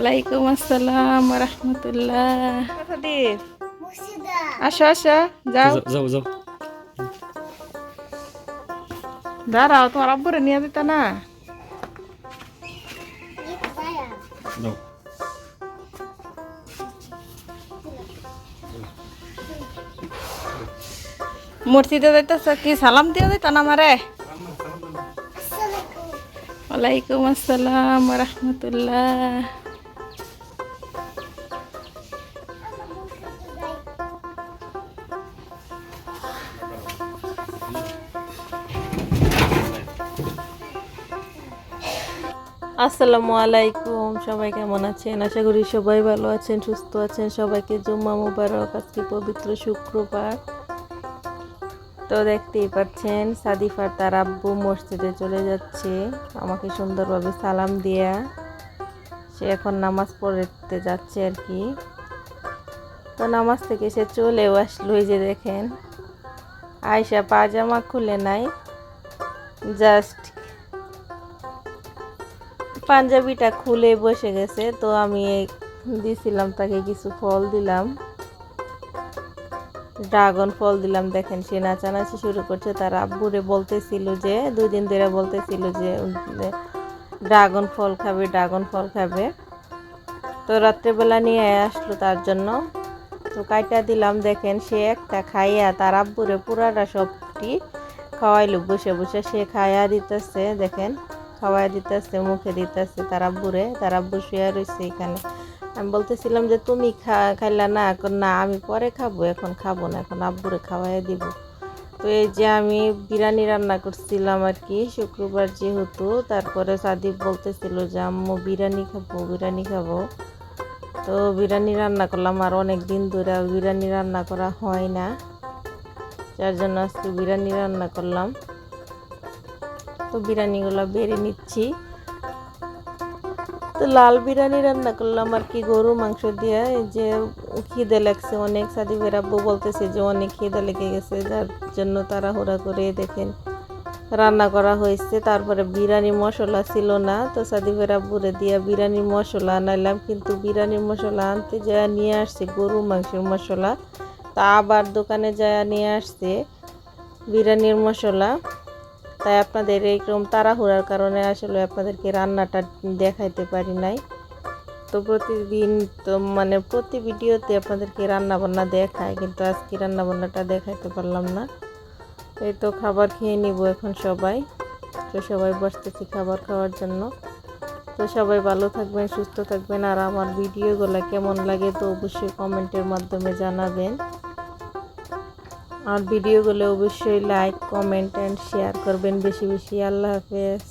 ওয়ালাইকুম আসসালাম রহমতুল্লাহ আসো আসো যাও যাও যাও দাঁড়াও তোমার আব্বুরে নিয়ে দিত না যাও মূর্তিতে যাইতেছ কি সালাম দিয়ে দিত না আমারে ওয়ালাইকুম আসসালাম রহমতুল্লাহ আসসালামু আলাইকুম, সবাই কেমন আছেন? আশা করি সবাই ভালো আছেন, সুস্থ আছেন। সবাইকে জুম্মা মুবারক, আজকে পবিত্র শুক্রবার। তো দেখতেই পাচ্ছেন সাদিফার তার আব্বু মসজিদে চলে যাচ্ছে। আমাকে সুন্দরভাবে সালাম দিয়া সে এখন নামাজ পড়তে যাচ্ছে আর কি। তো নামাজ থেকে সে চলেও আসলো যে দেখেন। আয়সা পাজামা খুলে নাই, জাস্ট পাঞ্জাবিটা খুলে বসে গেছে, তো আমি দিছিলাম তাকে কিছু ফল দিলাম। ড্রাগন ফল দিলাম, দেখেন সে নাচানাচি শুরু করছে। তার আব্বুরে বলতেছিল যে, দুই দিন ধরে বলতেছিল যে ড্রাগন ফল খাবে, ড্রাগন ফল খাবে। তো রাত্রেবেলা নিয়ে আসলো তার জন্য। তো কাইটা দিলাম, দেখেন সে একটা খাইয়া তার আব্বুরে পুরাটা সবটি খাওয়াইলো, বসে বসে সে খাইয়া দিতেছে, দেখেন। খাওয়াই দিতেছে, মুখে দিতেছে, তার আব্বুরে, তার শুয়ে রয়েছে এখানে। আমি বলতেছিলাম যে, তুমি খা, খাইলা না? এখন না, আমি পরে খাব, এখন খাব না, এখন আব্বুরে খাওয়াই দিব। তো এই যে আমি বিরিয়ানি রান্না করছিলাম আর কি, শুক্রবার যেহেতু, তারপরে সাদিপ বলতেছিল যে, আম্মু, বিরিয়ানি খাব বিরিয়ানি খাব। তো বিরিয়ানি রান্না করলাম আর অনেক দিন ধরে বিরিয়ানি রান্না করা হয় না, যার জন্য আজকে বিরিয়ানি রান্না করলাম। তো বিরিয়ানিগুলো বেড়ে নিচ্ছি। তো লাল বিরিয়ানি রান্না করলাম আর কি গরু মাংস দিয়ে। যে খিদে লাগছে, অনেক সাদিফের আব্বু বলতেছে যে অনেক খিদে লেগে গেছে, যার জন্য তারা তাড়াহুড়া করে দেখেন রান্না করা হয়েছে। তারপরে বিরিয়ানি মশলা ছিল না, তো সাদিফের আব্বুরে দিয়ে বিরিয়ানির মশলা আনাইলাম। কিন্তু বিরিয়ানির মশলা আনতে যা নিয়ে আসছে গরু মাংসের মশলা। তা আবার দোকানে যা নিয়ে আসছে বিরিয়ানির মশলা। তাই আপনাদের এইরকম তাড়াহুড়ার কারণে আসলে আপনাদেরকে রান্নাটা দেখাইতে পারি নাই। তো প্রতিদিন তো মানে প্রতি ভিডিওতে আপনাদেরকে রান্না বান্না দেখায়, কিন্তু আজকে রান্না বান্নাটা দেখাইতে পারলাম না। এই তো খাবার খেয়ে নিব এখন সবাই। তো সবাই বসতেছি খাবার খাওয়ার জন্য। তো সবাই ভালো থাকবেন, সুস্থ থাকবেন, আর আমার ভিডিওগুলো কেমন লাগে তো অবশ্যই কমেন্টের মাধ্যমে জানাবেন। আর ভিডিওগুলো অবশ্যই লাইক কমেন্ট অ্যান্ড শেয়ার করবেন বেশি বেশি। আল্লাহ হাফেজ।